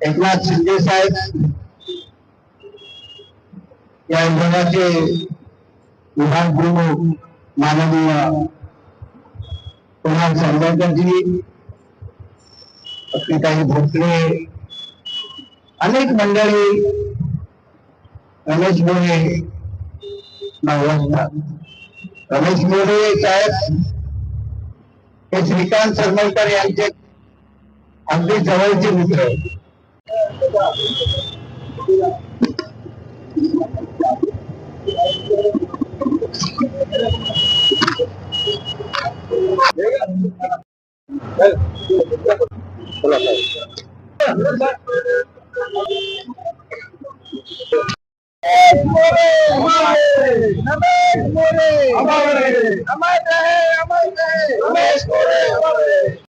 एकनाथ शिंदे साहेब या विभागाचे विभाग प्रमुख माननीय कुमार सरदारजी काही भोसले अनेक मंडळी रमेश मोरे रमेश मोरे साहेब हे श्रीकांत सरमलकर यांचे अगदी जवळचे मित्र Amare, amare, amare, amare, amare,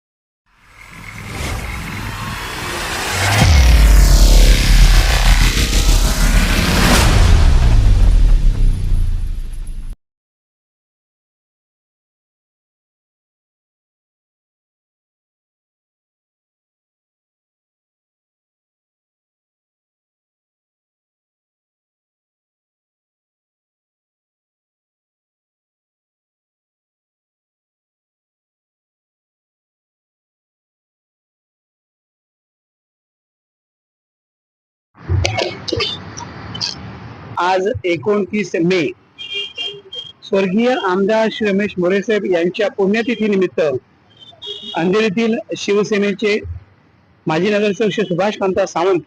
आज एकोणतीस मे. स्वर्गीय आमदार श्री रमेश मोरेसाहेब यांच्या पुण्यतिथीनिमित्त अंधेरीतील शिवसेनेचे माजी नगरसेवक श्री सुभाष कांता सावंत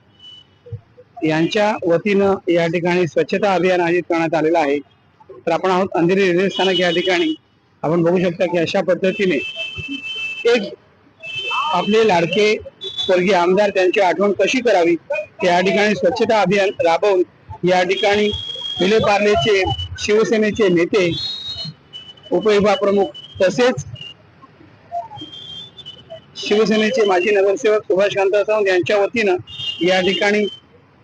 यांच्या वतीनं या ठिकाणी स्वच्छता अभियान आयोजित करण्यात आलेलं आहे. तर आपण आहोत अंधेरी रेल्वे स्थानक या ठिकाणी. आपण बघू शकता की अशा पद्धतीने एक आपले लाडके स्वर्गीय आमदार त्यांची आठवण कशी करावी? या ठिकाणी स्वच्छता अभियान राबवून या ठिकाणी विलेपार्लेचे शिवसेनेचे नेते उपविभाग प्रमुख तसेच शिवसेनेचे माजी नगरसेवक सुभाषकांत सावंत यांच्या वतीनं या ठिकाणी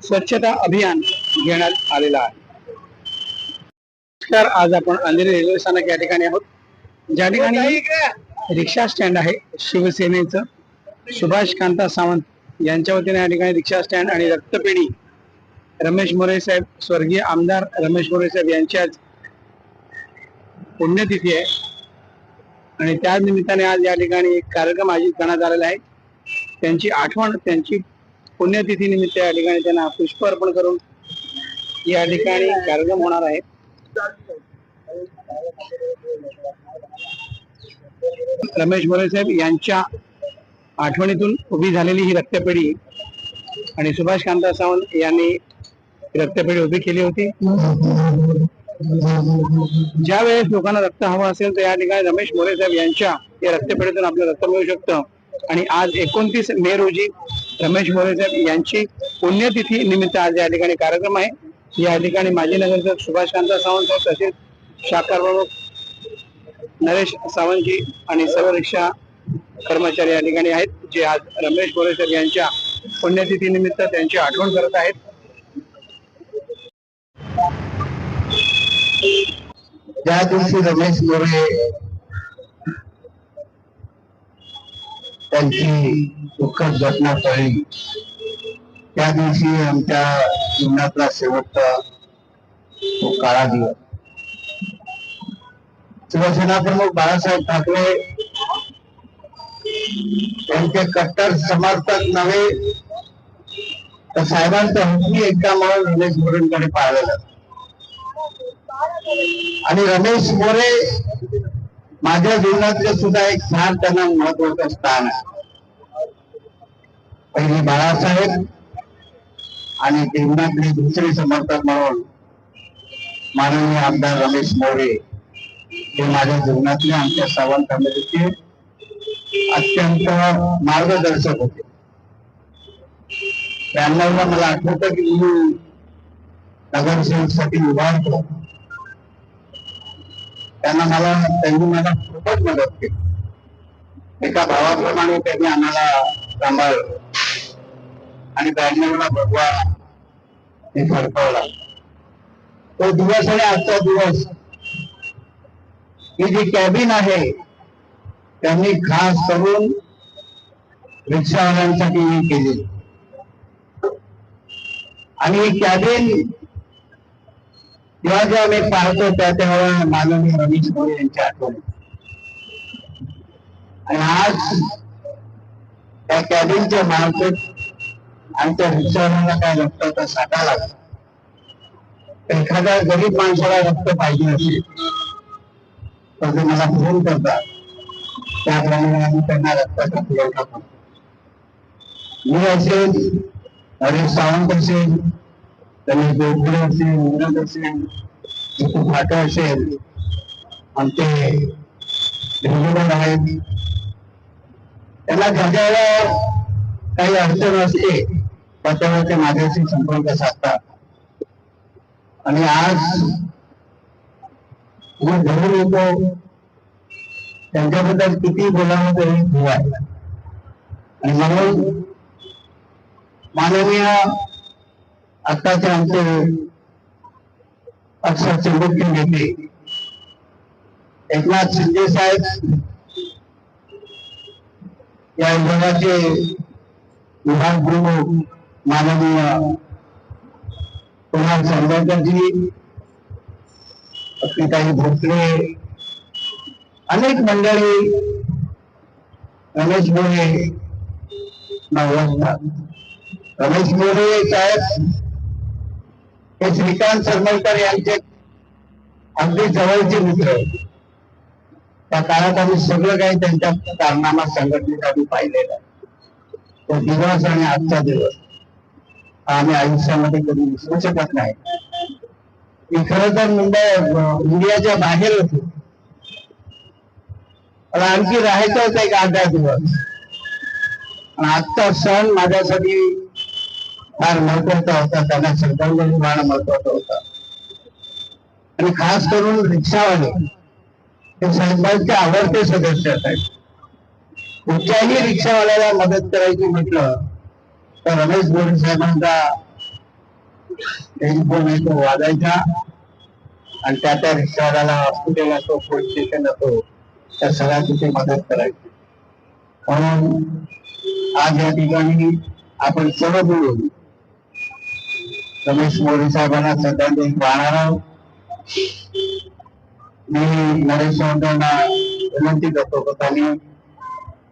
स्वच्छता अभियान घेण्यात आलेलं आहे. नमस्कार आज आपण अंधेरी रेल्वे स्थानक या ठिकाणी आहोत. ज्या ठिकाणी रिक्षा स्टँड आहे शिवसेनेचं सुभाष कांता सावंत यांच्या वतीने या ठिकाणी रिक्षा स्टँड आणि रक्तपेढी. रमेश मोरे साहेब स्वर्गीय आमदार रमेश मोरे साहेब यांची आज पुण्यतिथी आहे. आणि त्या निमित्ताने आज या ठिकाणी एक कार्यक्रम आयोजित करण्यात आलेला आहे. त्यांची आठवण त्यांची पुण्यतिथी निमित्त या ठिकाणी त्यांना पुष्प अर्पण करून या ठिकाणी कार्यक्रम होणार आहे. रमेश मोरे साहेब यांच्या आठवणीतून उभी झालेली ही रक्तपेढी. आणि सुभाष कांता सावंत यांनी रक्तपेढी उभी केली होती. ज्या वेळेस लोकांना रक्त हवं असेल तर या ठिकाणी रमेश मोरे साहेब यांच्या या रक्तपेढीतून आपलं रक्त मिळू शकतं. आणि आज एकोणतीस मे रोजी रमेश मोरे साहेब यांची पुण्यतिथी निमित्त आज या ठिकाणी कार्यक्रम आहे. या ठिकाणी माजी नगरसेवक सुभाष कांता सावंत तसेच शाखा प्रमुख नरेश सावंतजी आणि सर्व रिक्षा कर्मचारी या ठिकाणी आहेत जे आज रमेश गोरेसर यांच्या पुण्यतिथी निमित्त त्यांची आठवण करत आहेत. ज्या दिवशी रमेश मोरे त्यांची दुःखद घटना कळली त्या दिवशी आमच्या जीवनातला शेवटचा तो काळा दिवस. शिवसेना प्रमुख बाळासाहेब ठाकरे त्यांचे कट्टर समर्थक नव्हे. तर साहेबांचं हक्की एका म्हणून रमेश मोरेंकडे पाहिलं जातं आणि रमेश मोरे माझ्या जीवनातले सुद्धा एक फार त्यांना महत्वाचं स्थान आहे. पहिले बाळासाहेब आणि जीवनातले दुसरे समर्थक म्हणून माननीय आमदार रमेश मोरे हे माझ्या जीवनातले आमच्या सावंत फॅमिलीचे अत्यंत मार्गदर्शक होते. त्यांना मला आठवत की मी नगरसेवकसाठी उभा होतो. त्यांना मला त्यांनी मला खूपच मदत केली. एका भावाप्रमाणे त्यांनी आम्हाला सांभाळलं. आणि ब्याण्णवला भगवा हे फडकवला. तो दिवस आणि आजचा दिवस. ही जी कॅबिन आहे त्यांनी खास करून रिक्षावाल्यांसाठी ही केली. आणि कॅबिन जेव्हा जेव्हा मी पाहतो त्या तेव्हा माननीय रमेश मोरे यांची आठवण आणि आज त्या कॅबिनच्या मार्फत आणि त्या रिक्षावाल्याला काय रक्ताचा साठा लागला. एखाद्या गरीब माणसाला रक्त पाहिजे असेल तर ते मला फोन करतात. त्याप्रमाणे आम्ही त्यांना रक्ताचा पुरवठा करतो मी असेल हरीश सावंत असेल त्यांनी गोखले असेल मुरत असेल जितू फाटे असेल आमचे रेग्युलर आहेत त्यांना ज्याच्यावर काही अडचण असते त्याच्यावर ते माझ्याशी संपर्क साधतात आणि आज मी घरून येतो त्यांच्याबद्दल किती बोलावं तरी खूप आहे. आणि म्हणून माननीय आताचे आमचे पक्षाचे मुख्य नेते एकनाथ शिंदे साहेब या विभागाचे विभाग प्रमुख माननीय कुमार सरदारजी काही भोसले अनेक मंडळी रमेश मोरे रमेश मोरे साहेब हे श्रीकांत सरमलकर यांचे अगदी जवळचे मित्र. त्या काळात आम्ही सगळं काही त्यांच्या कारनामा संघटनेत आम्ही पाहिलेलं तो दिवस आणि आजचा दिवस आम्ही आयुष्यामध्ये कधी विसरू शकत नाही. मी तर मुंबई इंडियाच्या बाहेर होती. मला आणखी राहायचं होतं एक आठ दहा दिवस आणि आजचा सण माझ्यासाठी फार महत्त्वाचा होता. त्यांना श्रद्धांजली वाहणं महत्वाचं होतं. आणि खास करून रिक्षावाले. हे साहेबांचे आवडते सदस्य आहेत. कुठच्याही रिक्षावाल्याला मदत करायची म्हटलं तर रमेश गोरे साहेबांचा टेलिफोन आहे तो वाजायचा. आणि त्या त्या रिक्षावाल्याला हॉस्पिटल असो पोलीस स्टेशन असो त्या सगळ्यांची तिथे मदत करायची. म्हणून आज या ठिकाणी आपण सर्व मिळून रमेश मोदी साहेबांना श्रद्धांजली वाहणार आहोत. मी नरेश सावंतांना विनंती करतो की त्यांनी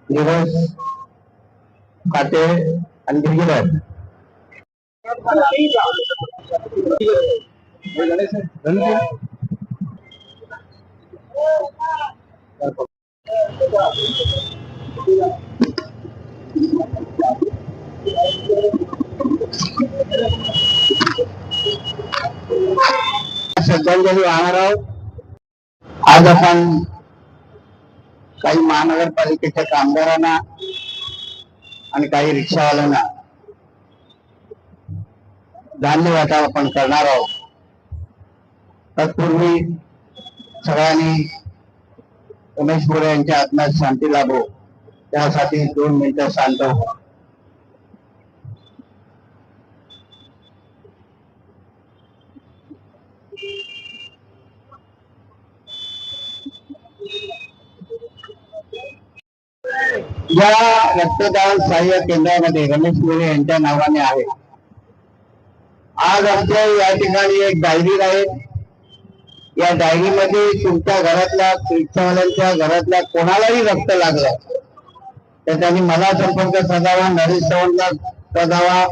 दिवस खाते आणि गिरगिरात श्रद्धांजली वाहणार आहोत. आज आपण काही महानगरपालिकेच्या कामगारांना आणि काही रिक्षावाल्यांना धान्य वाटप आपण करणार आहोत. तत्पूर्वी सगळ्यांनी उमेश गोरे यांच्या आत्म्यात शांती लाभो. त्यासाठी दोन मिनिटं शांत व्हा. या रक्तदान सहाय्य केंद्रामध्ये रमेश गोरे यांच्या नावाने आहे. आज आमच्या या ठिकाणी एक डायरी आहे या डायरीमध्ये तुमच्या घरातल्या रिक्षावाल्यांच्या घरातल्या कोणालाही रक्त लागलं तर त्यांनी मला संपर्क साधावा नरेश सावंतला साधावा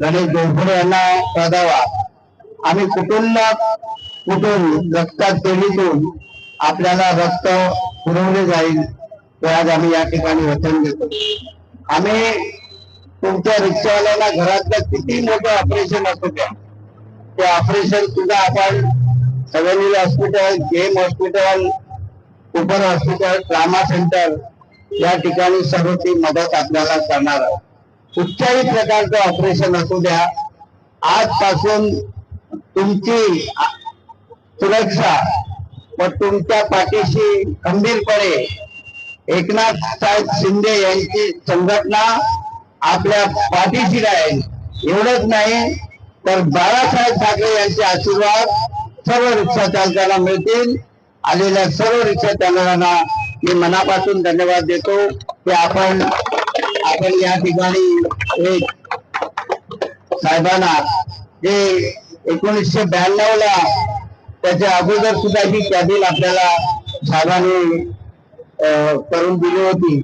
गणेश गोडफोडे यांना साधावा. आम्ही कुठून कुठून रक्तात पेढीतून आपल्याला रक्त पुरवले जाईल ते आज आम्ही या ठिकाणी वचन देतो. आम्ही तुमच्या रिक्षावाल्यांना घरातलं किती मोठं ऑपरेशन असू द्या ते ऑपरेशन सुद्धा आपण सगळी हॉस्पिटल जेम hospital Cooper hospital trauma centre या ठिकाणी सर्व ती मदत आपल्याला करणार आहे. कुठच्याही प्रकारचं ऑपरेशन असू द्या आजपासून तुमची सुरक्षा व तुमच्या पाठीशी खंबीरपणे एकनाथ साहेब शिंदे यांची संघटना आपल्या पाठीशी राहील. एवढंच नाही तर बाळासाहेब ठाकरे यांचे आशीर्वाद सर्व रिक्षा चालकांना मिळतील. आलेल्या सर्व रिक्षा चालकांना मी मनापासून धन्यवाद देतो की आपण आपण या ठिकाणी एक साहेबांना जे एकोणीसशे ब्याण्णव ला त्याच्या अगोदर सुद्धा ही कॅबिन आपल्याला साहेबांनी अं, करून दिली होती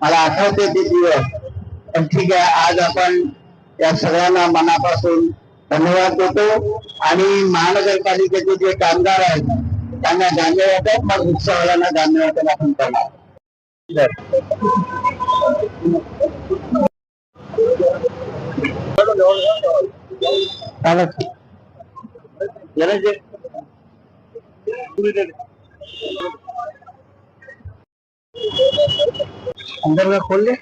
मला आठवते ते दिवस. पण ठीक आहे आज आपण या सगळ्यांना मनापासून धन्यवाद देतो. आणि महानगरपालिकेचे जे कामगार आहेत त्यांना धान्य वाटप मग रिक्षावाल्यांना धान्य वाटप आपण करणार अंदर में खोल ले।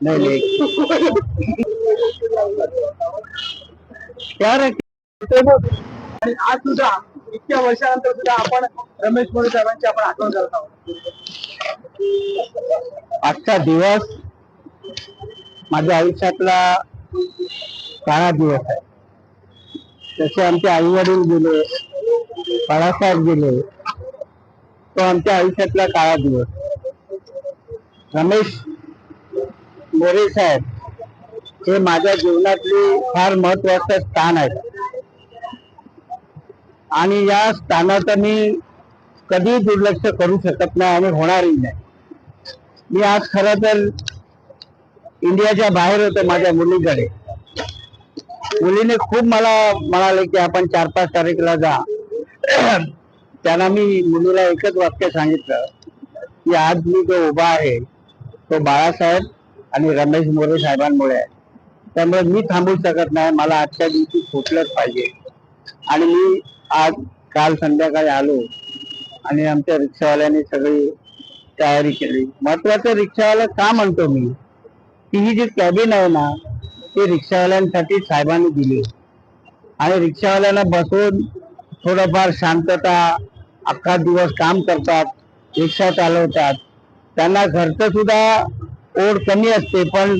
नहीं नहीं. आणि आज सुद्धा इतक्या वर्षानंतर सुद्धा आपण रमेश मोरे साहेबांची आपण आठवण करत आहोत. आजचा दिवस माझ्या आयुष्यातला काळा दिवस आहे. जसे आमचे आई वडील गेले बाळासाहेब गेले. तो आमच्या आयुष्यातला काळा दिवस. रमेश मोरे साहेब हे माझ्या जीवनातली फार महत्वाचं स्थान आहे. आणि या स्थानात मी कधी दुर्लक्ष करू शकत नाही आणि होणारही नाही. मी आज खर तर इंडियाच्या बाहेर होतो माझ्या मुलीकडे. मुलीने खूप मला म्हणाले की आपण चार पाच तारीखला जा. त्यांना मी मुलीला एकच वाक्य सांगितलं की आज मी जो उभा आहे तो बाळासाहेब आणि रमेश मोरे साहेबांमुळे. आहे त्यामुळे मी थांबू शकत नाही मला आजच्या दिवशी सुटलंच पाहिजे. आणि मी आज काल संध्याकाळी आलो आणि आमच्या रिक्षावाल्याने सगळी तयारी केली. महत्वाचं रिक्षावाला का म्हणतो मी? की ही जी कॅबिन आहे ना ती रिक्षावाल्यांसाठी साहेबांनी दिली. आणि रिक्षावाल्यांना बसून थोडंफार शांतता अख्खा दिवस काम करतात रिक्षा चालवतात. त्यांना घरचं सुद्धा ओढ कमी असते पण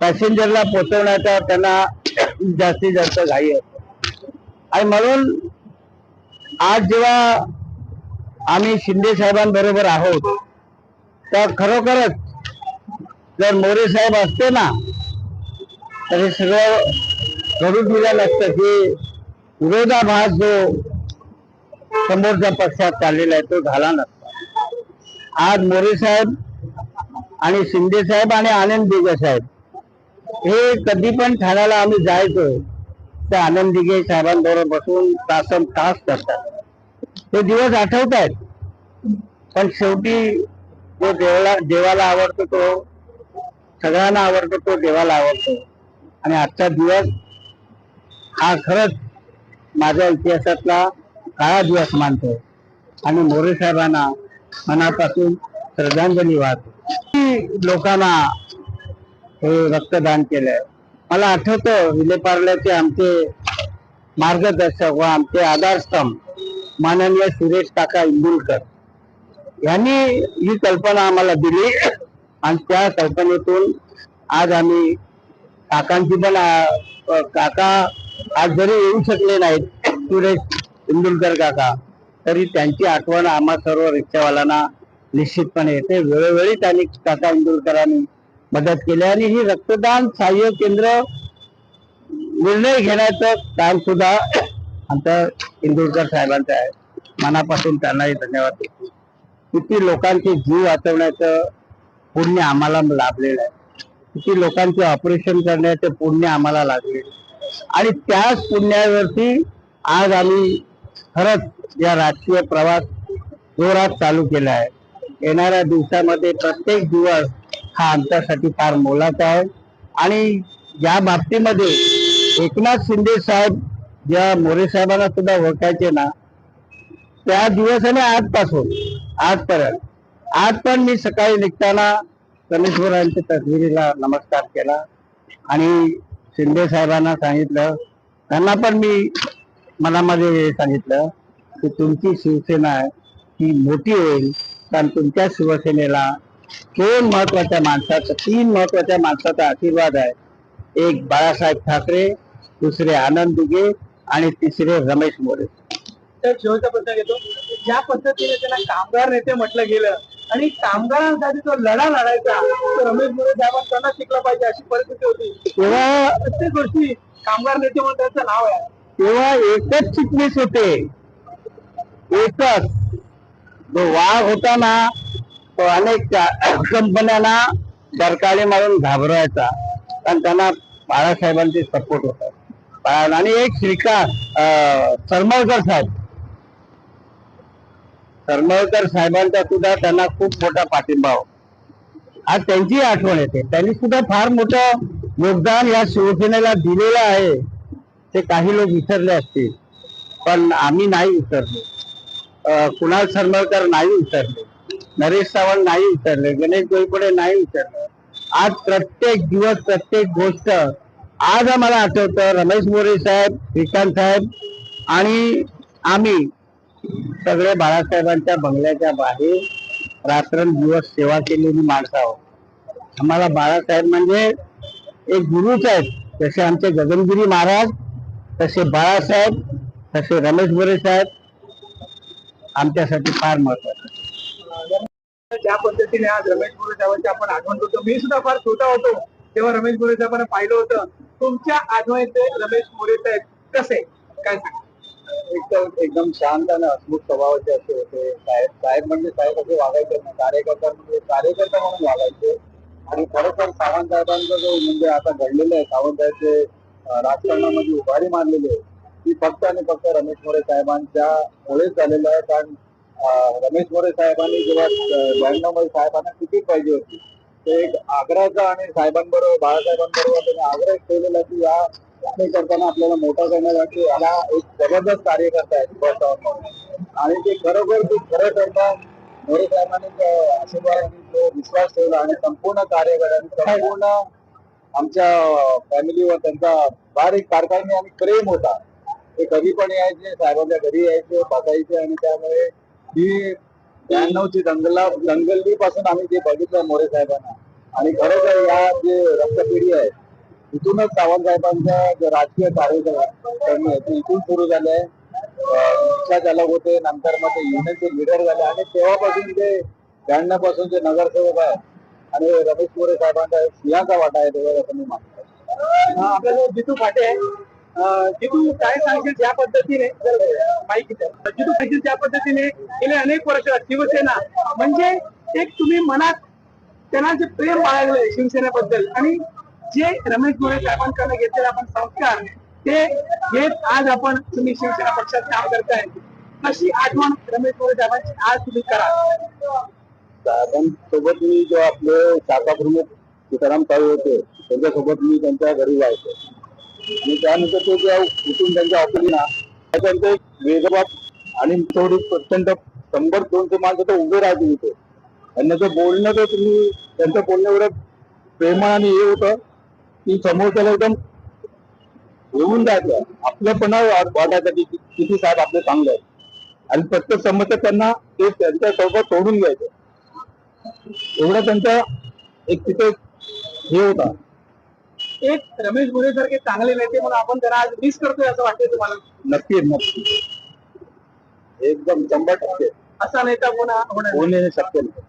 पॅसेंजरला पोचवण्याचा त्यांना जास्तीत जास्त घाई असते. आणि म्हणून आज जेव्हा आम्ही शिंदे साहेबांबरोबर आहोत तर खरोखरच जर मोरे साहेब असते ना तर हे सगळं घडून दिलं नसतं की विरोधाभास जो समोरच्या पक्षात चाललेला आहे तो झाला नसता. आज मोरे साहेब आणि शिंदे साहेब आणि आनंद दिगे साहेब हे कधी पण ठाण्याला आम्ही जायचो त्या आनंद दिगे साहेबांबरोबर बसून तासन तास करतात. ते दिवस आठवत आहेत पण शेवटी जो देवाला देवाला आवडतो तो सगळ्यांना आवडतो तो देवाला आवडतो. आणि आजचा दिवस हा खरंच माझ्या इतिहासातला काळा दिवस मानतो. आणि मोरे साहेबांना मनापासून श्रद्धांजली वाहतो. लोकांना हे रक्तदान केलंय. मला आठवतं विलेपार्ल्याचे आमचे मार्गदर्शक व आमचे आधारस्तंभ माननीय सुरेश काका इंदुलकर यांनी ही कल्पना आम्हाला दिली. आणि त्या कल्पनेतून आज आम्ही काकांची पण काका आज जरी येऊ शकले नाहीत सुरेश इंदुलकर काका तरी त्यांची आठवण आम्हा सर्व रिक्षावाल्यांना निश्चितपणे येते. वेळोवेळी त्यांनी काका इंदुलकरांनी मदत केली आणि ही रक्तदान सहाय्य केंद्र निर्णय घेण्याचं काम सुद्धा आमच्या इंदुरकर साहेबांचं आहे मनापासून त्यांनाही धन्यवाद देतो. किती लोकांचे जीव वाचवण्याचं पुण्य आम्हाला लाभलेलं आहे. किती लोकांचे ऑपरेशन करण्याचे पुण्य आम्हाला लागले. आणि त्याच पुण्यावरती आज आम्ही खरंच या राजकीय प्रवास जोरात चालू केला आहे. येणाऱ्या दिवसामध्ये प्रत्येक दिवस हा आमच्यासाठी फार मोलाचा आहे. आणि या बाबतीमध्ये एकनाथ शिंदे साहेब ज्या मोरे साहेबांना सुद्धा ओळखायचे ना त्या दिवसाने आजपासून आजपर्यंत. आज पण मी सकाळी निघताना कलेश्वरांच्या तस्वीरीला नमस्कार केला. आणि शिंदे साहेबांना सांगितलं त्यांना पण मी मनामध्ये सांगितलं की तुमची शिवसेना ही मोठी होईल. कारण तुमच्या शिवसेनेला दोन महत्त्वाच्या माणसाचा तीन महत्त्वाच्या माणसाचा आशीर्वाद आहे. एक बाळासाहेब ठाकरे दुसरे आनंद दिगे आणि तिसरे रमेश मोरे. तर शेवटचा प्रश्न घेतो. ज्या पद्धतीने त्यांना कामगार नेते म्हटलं गेलं आणि कामगारांसाठी जो लढा लढायचा. तो रमेश मोरे साहेबांना शिकला पाहिजे अशी परिस्थिती होती. तेव्हा प्रत्येक गोष्टी कामगार नेते म्हणून त्यांचं नाव आहे. तेव्हा एकच चिटणीस होते. एकच. जो वाघ होता ना तो अनेक कंपन्यांना सरकारी मारून घाबरायचा कारण त्यांना बाळासाहेबांचे सपोर्ट होता. आणि एक श्रीकांत सरमळकर साहेब. सरमळकर साहेबांचा सुद्धा त्यांना खूप मोठा पाठिंबा हो. आज त्यांची आठवण येते. त्यांनी सुद्धा फार मोठं योगदान या शिवसेनेला दिलेलं आहे. ते काही लोक विसरले असतील. पण आम्ही नाही विसरलो. कुणाल सरमळकर नाही विसरले. नरेश सावंत नाही विसरले. गणेश गोईपुडे नाही विसरले. आज प्रत्येक दिवस प्रत्येक गोष्ट. आज आम्हाला आठवतं रमेश मोरे साहेब श्रीकांत साहेब आणि आम्ही सगळे बाळासाहेबांच्या बंगल्याच्या बाहेर रात्रंदिवस सेवा केलेली माणसं आहोत. आम्हाला बाळासाहेब म्हणजे एक गुरुच आहेत. जसे आमचे गगनगिरी महाराज तसे बाळासाहेब तसे रमेश मोरे साहेब आमच्यासाठी फार महत्त्वाचे ज्या पद्धतीने आज रमेश मोरे साहेबांची आपण आठवण करतो मी सुद्धा फार छोटा होतो. तेव्हा रमेश मोरे साहेबांना पाहिलं होतं तुमच्या आठवणीचे रमेश मोरे साहेब कसे काय सांगा एकदम एकदम शांत आणि हसमुख स्वभावाचे असे होते. साहेब साहेब म्हणजे साहेब असे वागायचे नाही. कार्यकर्ता म्हणजे कार्यकर्ता म्हणून वागायचे. आणि खरोखर सावंतसाहेबांचा जो म्हणजे आता घडलेलं आहे सावंतसाहेबचे राजकारणामध्ये उभारी मारलेली आहे ती फक्त आणि फक्त रमेश मोरे साहेबांच्या मुळेच झालेलं आहे. कारण रमेश मोरे साहेबांनी जेव्हा ब्याण्णवमध्ये साहेबांना तिकीट पाहिजे होती एक आग्रहाचा आणि साहेबांबरोबर बाळासाहेबांबरोबर त्यांनी आग्रह ठेवलेला की या हे करताना आपल्याला मोठा करण्यासाठी याला एक जबरदस्त कार्य करता सुभाष आणि ते खरोखर ते खरं करता मोरे साहेबांनी जो आशीर्वाद आणि जो विश्वास ठेवला आणि संपूर्ण कार्यकर्त्यांनी संपूर्ण आमच्या फॅमिलीवर त्यांचा फार एक कारखानी आणि प्रेम होता. ते कधी पण यायचे साहेबांच्या घरी यायचे बघायचे आणि त्यामुळे ही ब्याण्णवची दंगला दंगली पासून आम्ही जे बघितलं मोरे साहेबांना आणि खरोखर या जे रक्तपिढी आहे इथूनच सावंत साहेबांचा राजकीय कार्यक्रम ते इथून सुरू झाले. आहे चालक होते नंतर मग ते युनियनचे लिडर झाले आणि तेव्हापासून ते ब्याण्णवपासून जे नगरसेवक आहे आणि रमेश मोरे साहेबांचा सिंहाचा वाटा आहे तेव्हा असं मी मानतो आपल्याला जितू फाटे आहे जितू काय सांगशील ज्या पद्धतीने? माहिती जितू सांगशील त्या पद्धतीने गेले अनेक वर्ष शिवसेना. म्हणजे एक तुम्ही मनात त्यांना जे प्रेम बाळगले शिवसेनेबद्दल आणि जे रमेश गोरे साहेबांकडे घेतलेले आपण संस्कार ते घेत आज आपण तुम्ही शिवसेना पक्षात काम करताय. कशी आठवण रमेश गोरे साहेबांची आज तुम्ही करा? साहेबांसोबत मी जो आपले शाखा प्रमुख सीताराम साहेब होते त्यांच्यासोबत मी त्यांच्या घरी जायचो. आणि त्यानंतर तो जेव्हा उठून त्यांच्या ऑफिस ना त्यांचं एक आणि थोडी प्रचंड शंभर दोनशे माणसं तर उभे राहते इथे. त्यांना बोलणं तर तुम्ही त्यांचं बोलणं एवढं प्रेमा आणि हे होतं की समोर त्याला एकदम येऊन जायचं. आपल्यापणा वाटायचं की किती साहेब आपले चांगले आहेत. आणि प्रत्येक समस्या त्यांना ते त्यांच्यासोबत सोडून घ्यायचं. एवढा त्यांचा एक तिथे हे होता. एक रमेश गुरे सारखे चांगले नेते म्हणून आपण त्यांना आज मिस करतोय असं वाटतंय तुम्हाला. नक्की नक्की. एकदम शंभर टक्के. असा नेता कोण होणे शक्य नाही.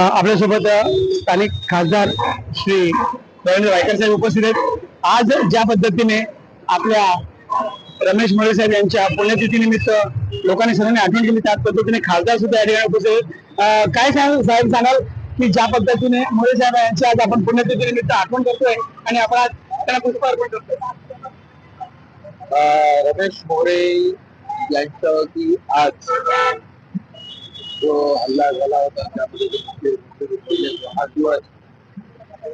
आपल्यासोबत स्थानिक खासदार श्री देवेंद्र वायकर साहेब उपस्थित आहेत. आज ज्या पद्धतीने आपल्या रमेश मोरे साहेब यांच्या पुण्यतिथीनिमित्त लोकांनी सर्वांनी आठवण केली. त्याच पद्धतीने खासदार सुद्धा या ठिकाणी उपस्थित काय सांग साहेब सांगाल की ज्या पद्धतीने मोरे साहेब यांची आज आपण पुण्यतिथीनिमित्त आठवण करतोय आणि आपण आज त्यांना पुष्प अर्पण करतोय? रमेश मोरे यांच्यावरती आज जो हल्ला झाला होता त्यामध्ये हा म्हणजे दिवस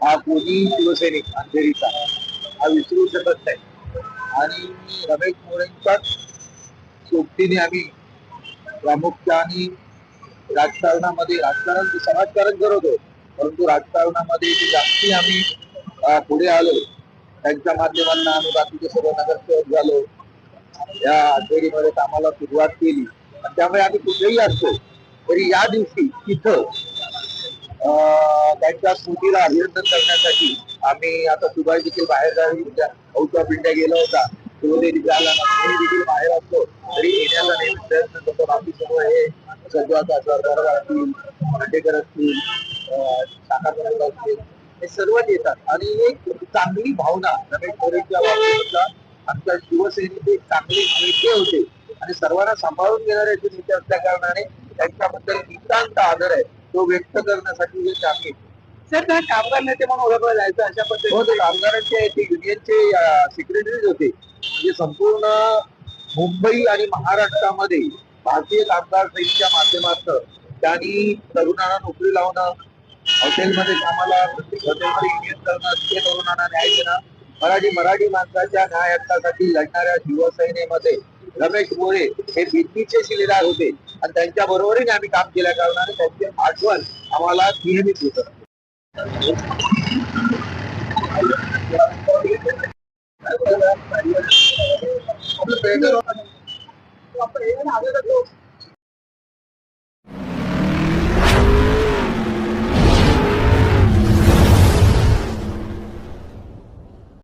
हा कोणी शिवसैनिक अंधेरीचा हा विसरू शकत नाही. आणि रमेश मोरेंच्याच सोबतीने आम्ही प्रामुख्याने राजकारणामध्ये राजकारण समाजकारण करत होतो परंतु राजकारणामध्ये जे जास्ती आम्ही पुढे आलो त्यांच्या माध्यमांना आम्ही बाकीचे सर्व नगरसेवक झालो या आठवडीमध्ये कामाला सुरुवात केली. आणि त्यामुळे आम्ही कुठेही असतो तरी या दिवशी तिथं अं, त्यांच्या स्मृतीला अभिनंदन करण्यासाठी आम्ही आता सुभाष देखील बाहेर जावी आउट ऑफ इंडिया गेला होता. तो देखील आला नाही देखील बाहेर असतो. तरी येण्याचा नेहमी प्रयत्न करतो. बाकी सर्व हे सजवाचा सरदार असतील भांडेकर असतील अं, साखरकर असतील हे सर्वच येतात. आणि एक चांगली भावना रमेश कोरेच्या बाबतीतला आमच्या शिवसेनेचे चांगले नेते होते आणि सर्वांना सांभाळून घेणारे नेते असल्या कारणाने त्यांच्याबद्दल नितांत आदर आहे. तो व्यक्त करण्यासाठी हे चांगले. सर त्या कामगार नेते म्हणून ओळखलं जायचं अशा पद्धतीने. कामगारांचे ते युनियनचे सेक्रेटरीज होते. म्हणजे संपूर्ण मुंबई आणि महाराष्ट्रामध्ये भारतीय कामगार सेनेच्या माध्यमातून त्यांनी तरुणांना नोकरी लावणं हॉटेलमध्ये कामाला हॉटेलमध्ये युनियन करणं तिथे तरुणांना न्याय देणं मराठी मराठी माणसाच्या न्याय हक्कासाठी लढणाऱ्या शिवसेनेमध्ये रमेश मोरे हे भिंतीचे शिलेदार होते. आणि त्यांच्या बरोबरीने आम्ही काम केल्या कारणाने त्यांची आठवण आम्हाला नियमित होतं ਆਪਣੇ ਇਹ ਨਾ ਆਵੇ ਤਾਂ